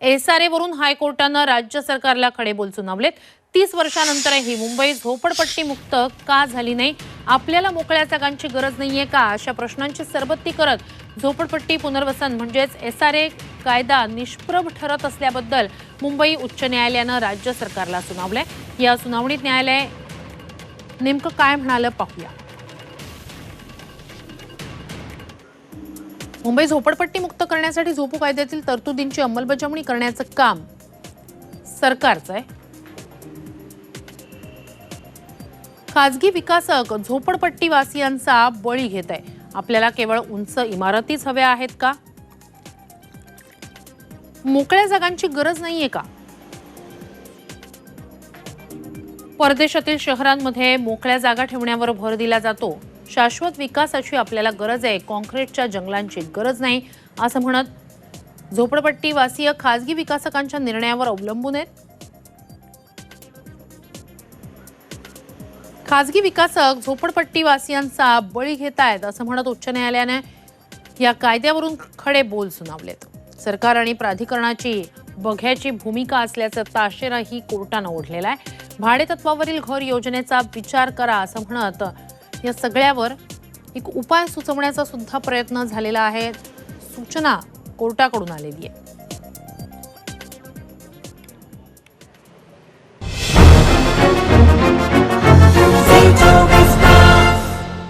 SRA वरून हायकोर्टानं राज्य सरकारला खडेबोल सुनावलेत. तीस वर्षानंतरही मुंबई झोपडपट्टी मुक्त का झाली नाही? आपल्याला मोकळ्या जागांची गरज नाहीये का? अशा प्रश्नांची सरबत्ती करत झोपडपट्टी पुनर्वसन म्हणजेच एसआरए कायदा निष्प्रभ ठरत असल्याबद्दल मुंबई उच्च न्यायालयानं राज्य सरकारला सुनावलंय. या सुनावणीत न्यायालय नेमकं काय म्हणालं पाहूया. मुंबई झोपडपट्टी मुक्त करण्यासाठी झोपू कायद्यातील तरतुदींची अंमलबजावणी करण्याचं काम सरकारचं आहे. खाजगी विकासक झोपडपट्टीवासियांचा बळी घेत आहे. आपल्याला केवळ उंच इमारतीच हव्या आहेत का? मोकळ्या जागांची गरज नाहीये का? परदेशातील शहरांमध्ये मोकळ्या जागा ठेवण्यावर भर दिला जातो. शाश्वत विकासाची आपल्याला गरज आहे. कॉन्क्रीटच्या जंगलांची गरज नाही. असं म्हणत झोपडपट्टीवासीय खासगी खाजगी विकासकांच्या निर्णयावर अवलंबून आहेत. खाजगी विकासक झोपडपट्टीवासियांचा बळी घेत आहेत असं म्हणत उच्च न्यायालयाने या कायद्यावरून खडे बोल सुनावलेत. सरकार आणि प्राधिकरणाची बघ्याची भूमिका असल्याचं ताशेराही कोर्टानं ओढलेला आहे. भाडेतत्वावरील घर योजनेचा विचार करा असं म्हणत या सगळ्यावर एक उपाय सुचवण्याचा सुद्धा प्रयत्न झालेला आहे. सूचना कोर्टाकडून आलेली आहे.